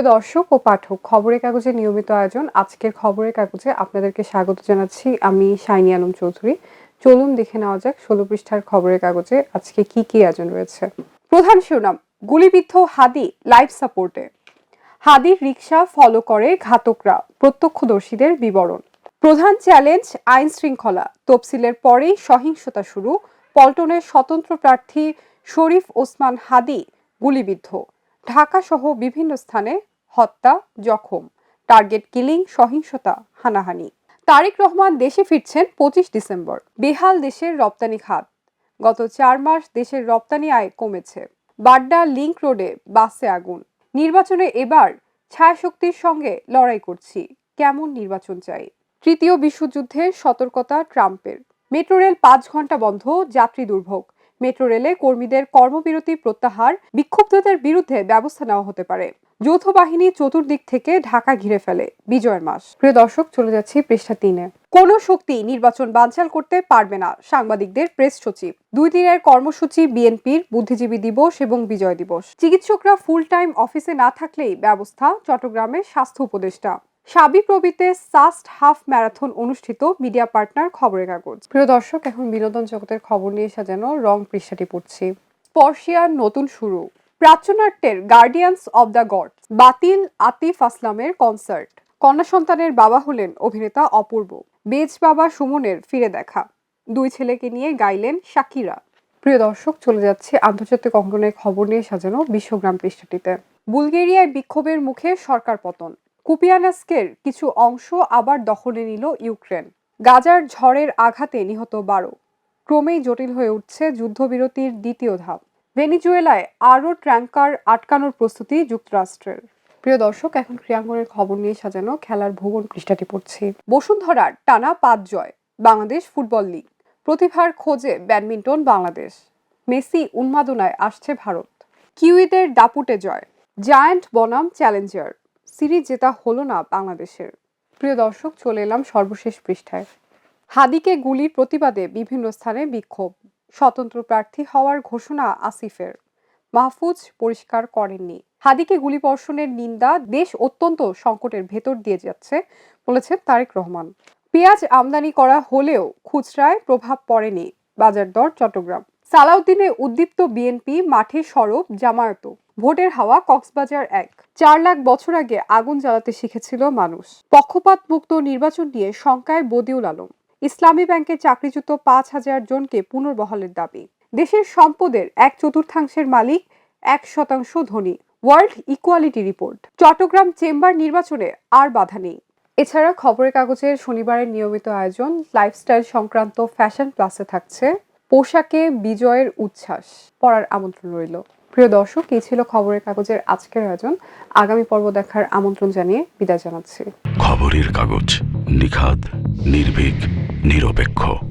প্রিয় দর্শক ও পাঠক, খবরের কাগজের নিয়মিত আয়োজন, আজকের খবরের কাগজে আপনাদেরকে স্বাগত জানাচ্ছি আমি শাইনি আলম চৌধুরী। চলুন দেখে নেওয়া যাক ষোলো পৃষ্ঠার খবরের কাগজে আজকে কি কি আয়োজন রয়েছে। প্রধান শিরোনাম, গুলিবিদ্ধ হাদি লাইফ সাপোর্টে। হাদির রিক্সা ফলো করে ঘাতকরা, প্রত্যক্ষদর্শীদের বিবরণ। প্রধান চ্যালেঞ্জ, আইন শৃঙ্খলা। তফসিলের পরেই সহিংসতা শুরু, পল্টনের স্বতন্ত্র প্রার্থী শরীফ ওসমান হাদি গুলিবিদ্ধ। ঢাকা সহ বিভিন্ন স্থানে হত্যা, জখম টার্গেট কিলিং সহিংসতা, হানাহানি। তারেক রহমান দেশে ফিরছেন পঁচিশ ডিসেম্বর। বেহাল দেশের রপ্তানি খাত। গত চার মাস দেশের রপ্তানি আয় কমেছে। বাড্ডা লিংক রোডে বাসে আগুন। নির্বাচনে এবার ছায়াশক্তির সঙ্গে লড়াই করছি। কেমন নির্বাচন চাই? তৃতীয় বিশ্বযুদ্ধের সতর্কতা ট্রাম্পের। মেট্রো রেল পাঁচ ঘণ্টা বন্ধ, যাত্রী দুর্ভোগ। মেট্রো রেলে কর্মীদের কর্মবিরতি প্রত্যাহার, বিক্ষুব্ধদের বিরুদ্ধে ব্যবস্থা নেওয়া হতে পারে। যৌথ বাহিনী চতুর্দিক থেকে ঢাকা ঘিরে ফেলে বিজয়ের মাস। প্রিয় দর্শক, চলে যাচ্ছি পৃষ্ঠা তিনে। কোনো শক্তি নির্বাচন বানচাল করতে পারবে না, সাংবাদিকদের প্রেস সচিব। দুই দিনের কর্মসূচি, বিএনপির বুদ্ধিজীবী দিবস এবং বিজয় দিবস। চিকিৎসকরা ফুল টাইম অফিসে না থাকলেই ব্যবস্থা চট্টগ্রামের স্বাস্থ্য উপদেষ্টা। সাবি প্রবিতে সাস্ট হাফ ম্যারাথন অনুষ্ঠিত মিডিয়া পার্টনার খবরের কাগজ। প্রিয় দর্শক, এখন বিনোদন জগতের খবর নিয়ে সাজানো রং পৃষ্ঠাটি পড়ছি। স্পর্শিয়ার নতুন শুরু। প্রাচ্যনাট্যের গার্ডিয়ানস অব দ্য গড বাতিল আতিফ আসলামের কনসার্ট কন্যা সন্তানের বাবা হলেন অভিনেতা অপূর্ব। বেজ বাবা সুমনের ফিরে দেখা। দুই ছেলেকে নিয়ে গাইলেন শাকিরা প্রিয় দর্শক, চলে যাচ্ছে আন্তর্জাতিক অঙ্গনের খবর নিয়ে সাজানো বিশ্বগ্রাম পৃষ্ঠাটিতে। বুলগেরিয়ায় বিক্ষোভের মুখে সরকার পতন। কুপিয়ানাস্কের কিছু অংশ আবার দখলে নিল ইউক্রেন। গাজার ঝড়ের আঘাতে নিহত বারো। ক্রমেই জটিল হয়ে উঠছে যুদ্ধবিরতির দ্বিতীয় ধাপ। ভেনিজুয়েলায় আরও ট্র্যাঙ্কার আটকানোর প্রস্তুতি যুক্তরাষ্ট্রের। প্রিয় দর্শক, এখন ক্রিয়াঙ্গনের খবর নিয়ে সাজানো খেলার ভুবন পৃষ্ঠাটি পড়ছি। বসুন্ধরার টানা পাঁচ জয়, বাংলাদেশ ফুটবল লিগ। প্রতিভার খোঁজে ব্যাডমিন্টন বাংলাদেশ। মেসি উন্মাদনায় আসছে ভারত। কিউইদের দাপুটে জয়, জায়ান্ট বনাম চ্যালেঞ্জার। সিরিজ জেতা হলো না বাংলাদেশের। প্রিয় দর্শক, চলে এলাম সর্বশেষ পৃষ্ঠায়। হাদিকে গুলির প্রতিবাদে বিভিন্ন স্থানে বিক্ষোভ। স্বতন্ত্র প্রার্থী হওয়ার ঘোষণা আসিফের। মাহফুজ পরিষ্কার করেননি। হাদিকে গুলিবর্ষণের নিন্দা দেশ অত্যন্ত সংকটের ভেতর দিয়ে যাচ্ছে, বলেছেন তারেক রহমান। পেঁয়াজ আমদানি করা হলেও খুচরায় প্রভাব পড়েনি বাজার দর চট্টগ্রাম। সালাউদ্দিনে উদ্দীপ্ত বিএনপি মাঠে সরব জামায়াত। ভোটের হাওয়া কক্সবাজার এক। চার লাখ বছর আগে আগুন জ্বালাতে শিখেছিল মানুষ। পক্ষপাত মুক্ত নির্বাচন নিয়ে শঙ্কায় বদিউল আলম। ইসলামী ব্যাংকে চাকরিচ্যুত পাঁচ হাজার জনকে পুনর্বহালের দাবি। দেশের সম্পদের এক চতুর্থাংশের মালিক, এক শতাংশ ধনী। World equality report. Chattogram chamber নির্বাচনে আর বাধা নেই। এছাড়া খবরের কাগজের শনিবারের নিয়মিত আয়োজন লাইফস্টাইল সংক্রান্ত ফ্যাশন প্লাসে থাকছে পোশাকে বিজয়ের উচ্ছ্বাস পড়ার আমন্ত্রণ রইল। প্রিয় দর্শক, এই ছিল খবরের কাগজের আজকের আয়োজন। আগামী পর্ব দেখার আমন্ত্রণ জানিয়ে বিদায় জানাচ্ছি। খবরের কাগজ নিখাদ, নির্ভীক নিরপেক্ষ।